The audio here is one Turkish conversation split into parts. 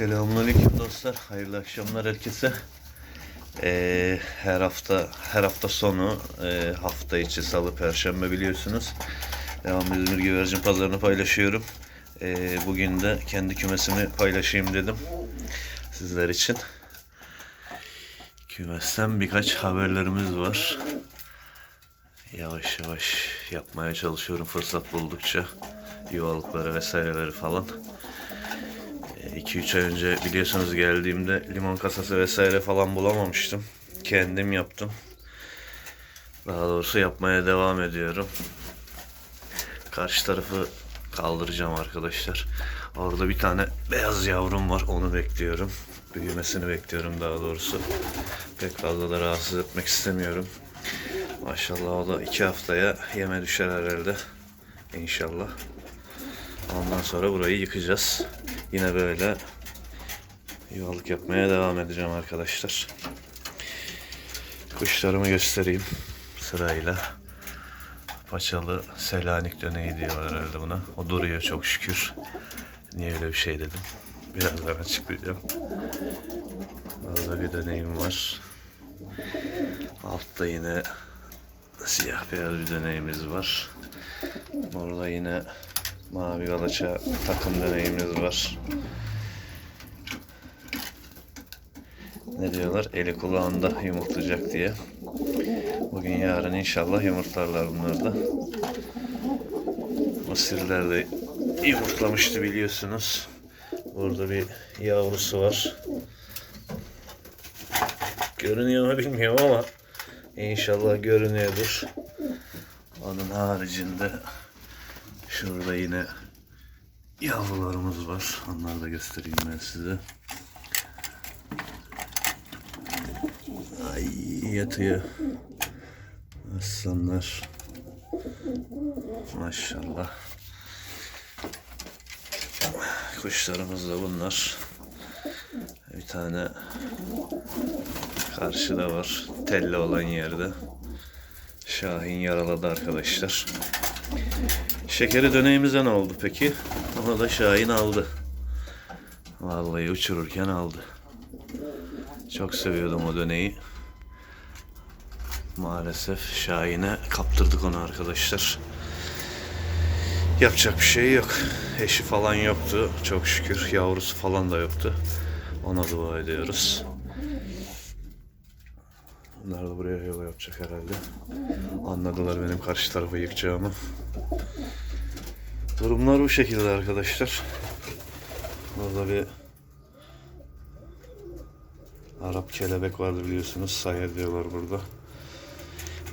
Selamünaleyküm dostlar. Hayırlı akşamlar herkese. Ee, her hafta her hafta sonu e, hafta içi salı perşembe biliyorsunuz. Devam İzmir Güvercin Pazarını paylaşıyorum. Ee, bugün de kendi kümesimi paylaşayım dedim. Sizler için. Kümesten birkaç haberlerimiz var. Yavaş yavaş yapmaya çalışıyorum fırsat buldukça. Yuvalıkları vesaireleri falan. 2-3 ay önce biliyorsunuz geldiğimde limon kasası vesaire falan bulamamıştım. Kendim yaptım. Daha doğrusu yapmaya devam ediyorum. Karşı tarafı kaldıracağım arkadaşlar. Orada bir tane beyaz yavrum var. Onu bekliyorum. Büyümesini bekliyorum daha doğrusu. Pek fazla da rahatsız etmek istemiyorum. Maşallah o da 2 haftaya yeme düşer herhalde. İnşallah. Ondan sonra burayı yıkacağız. Yine böyle yuvalık yapmaya devam edeceğim arkadaşlar. Kuşlarımı göstereyim sırayla. Paçalı Selanik döneği diyorlar herhalde buna. O duruyor çok şükür. Niye öyle bir şey dedim. Birazdan açıklayacağım. Orada bir döneğim var. Altta yine siyah beyaz bir döneğimiz var. Orada yine mavi galaça takım döneğimiz var. Ne diyorlar? Eli kulağında yumurtlayacak diye. Bugün yarın inşallah yumurtlarlar bunlar da. Mısırlar da yumurtlamıştı biliyorsunuz. Burada bir yavrusu var. Görünüyor mu bilmiyorum ama inşallah görünüyordur. Onun haricinde şurada yine yavrularımız var. Onları da göstereyim ben size. Ay yatıyor. Aslanlar. Maşallah. Kuşlarımız da bunlar. Bir tane karşıda var. Telli olan yerde. Şahin yaraladı arkadaşlar. Şekeri döneğimize ne oldu peki? Onu da Şahin aldı. Vallahi uçururken aldı. Çok seviyordum o döneği. Maalesef Şahin'e kaptırdık onu arkadaşlar. Yapacak bir şey yok. Eşi falan yoktu. Çok şükür. Yavrusu falan da yoktu. Ona dua ediyoruz. Bunlar da buraya yola yapacak herhalde. Anladılar benim karşı tarafı yıkacağımı. Durumlar bu şekilde arkadaşlar. Burada bir Arap kelebek vardı biliyorsunuz. Sayı diyorlar burada.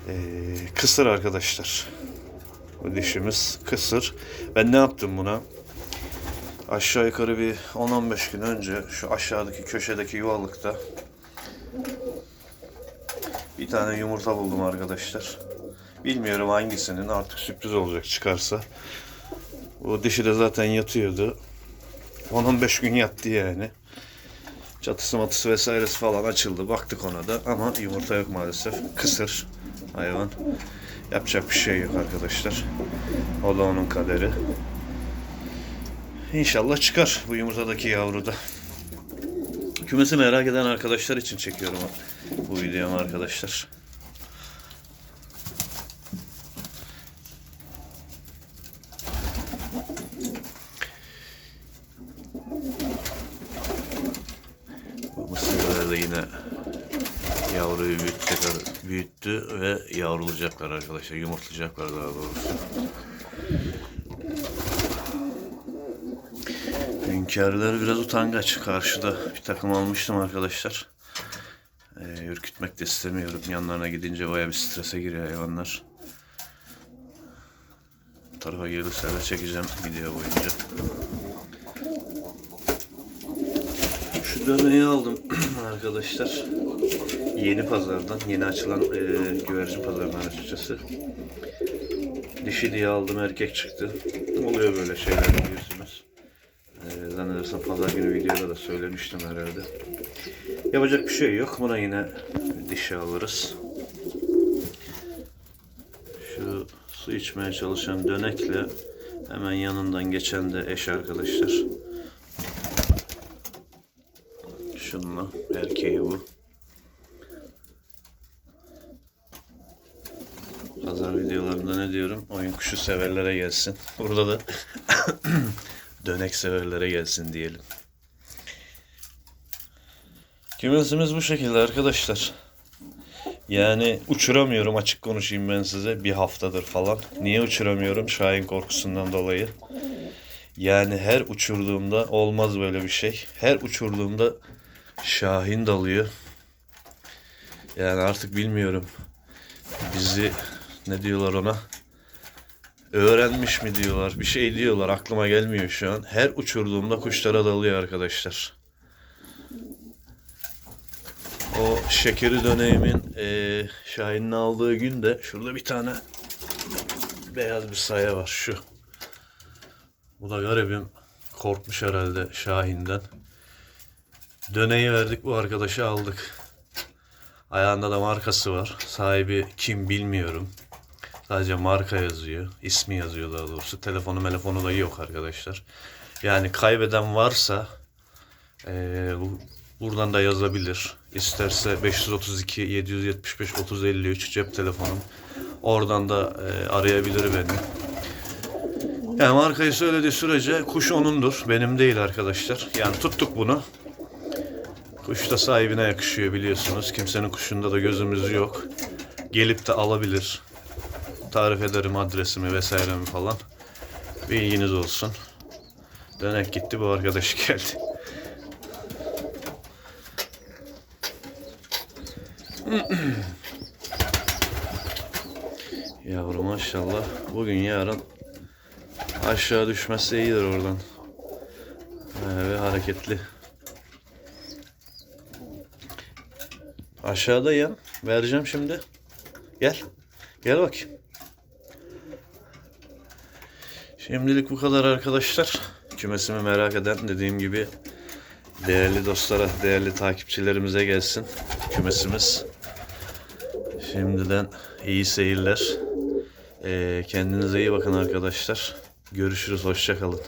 Ee, kısır arkadaşlar. Bu dişimiz kısır. Ben ne yaptım buna? Aşağı yukarı bir 10-15 gün önce şu aşağıdaki köşedeki yuvalıkta bir tane yumurta buldum arkadaşlar. Bilmiyorum hangisinin artık sürpriz olacak çıkarsa. O dişi de zaten yatıyordu. 10-15 gün yattı yani. Çatısı matısı vesairesi falan açıldı. Baktık ona da ama yumurta yok maalesef. Kısır hayvan. Yapacak bir şey yok arkadaşlar. O da onun kaderi. İnşallah çıkar bu yumurtadaki yavru da. Kümesi merak eden arkadaşlar için çekiyorum bu videomu arkadaşlar. Bu mısırlar da yine yavruyu büyüttü, büyüttü ve yavrulayacaklar arkadaşlar. Yumurtlayacaklar daha doğrusu. Hünkârlar biraz utangaç. Karşıda bir takım almıştım arkadaşlar. Ee, ürkütmek de istemiyorum. Yanlarına gidince baya bir strese giriyor hayvanlar. Bu tarafa gelirse de çekeceğim video boyunca. Şu döneyi aldım arkadaşlar. Yeni pazardan, yeni açılan e, güvercin pazarından açıkçası. Dişi diye aldım erkek çıktı. Oluyor böyle şeyler biliyorsunuz. E, zannedersem pazar günü videoda da söylemiştim herhalde. Yapacak bir şey yok. Buna yine dişi alırız. Şu su içmeye çalışan dönekle hemen yanından geçen de eş arkadaşlar. Şununla erkeği bu. Pazar videolarında ne diyorum? Oyun kuşu severlere gelsin. Burada da dönek severlere gelsin diyelim. Kümesimiz bu şekilde arkadaşlar. Yani uçuramıyorum açık konuşayım ben size bir haftadır falan. Niye uçuramıyorum? Şahin korkusundan dolayı. Yani her uçurduğumda olmaz böyle bir şey. Her uçurduğumda Şahin dalıyor. Yani artık bilmiyorum. Bizi ne diyorlar ona? Öğrenmiş mi diyorlar? Bir şey diyorlar. Aklıma gelmiyor şu an. Her uçurduğumda kuşlara dalıyor arkadaşlar. O şekeri dönemin eee Şahin'in aldığı gün de şurada bir tane beyaz bir saya var şu. Bu da garibim korkmuş herhalde Şahin'den. Döneyi verdik bu arkadaşı aldık. Ayağında da markası var. Sahibi kim bilmiyorum. Sadece marka yazıyor. ismi yazıyor daha doğrusu. Telefonu telefonu da yok arkadaşlar. Yani kaybeden varsa eee, bu- buradan da yazabilir. İsterse 532 775 3053 cep telefonum. Oradan da eee, arayabilir beni. Yani markayı söylediği sürece kuş onundur. Benim değil arkadaşlar. Yani tuttuk bunu. Kuş da sahibine yakışıyor biliyorsunuz. Kimsenin kuşunda da gözümüz yok. Gelip de alabilir. Tarif ederim adresimi vesairemi falan. Bilginiz olsun. Dönek gitti bu arkadaş geldi. Yavrum maşallah. Bugün yarın aşağı düşmezse iyidir oradan. Ee, ve hareketli. Aşağıda ya. Vereceğim şimdi. Gel. Gel bakayım. Şimdilik bu kadar arkadaşlar. Kümesimi merak eden dediğim gibi değerli dostlara, değerli takipçilerimize gelsin kümesimiz. Şimdiden iyi seyirler. Ee, kendinize iyi bakın arkadaşlar. Görüşürüz. Hoşça kalın.